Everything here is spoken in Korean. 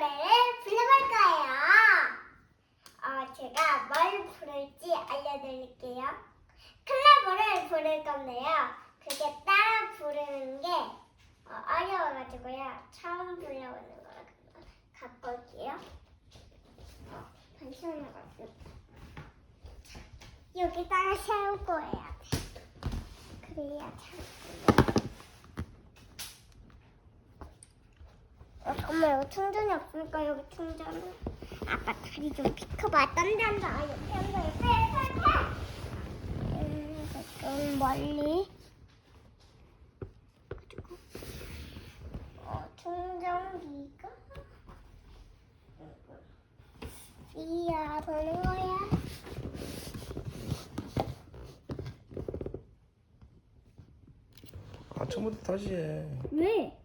노래를 불러볼 거예요. 어, 제가 뭘 부를지 알려드릴게요. 클라보를 부를 건데요. 그게 따라 부르는 게 어, 어려워가지고요. 처음 불러보는 거라 갖고 올게요. 반찬이 왔어. 여기 따라 세울 거예요. 그래야 잘. 어, 정말 여기 충전이 없으니까 여기 충전을. 아빠 다리 좀 비켜봐. 딴데 앉아. 옆에 앉아. 옆에 옆에. 음, 좀 멀리. 그리고 어, 충전기가 이야 보는 거야. 아 처음부터 다시 해. 왜?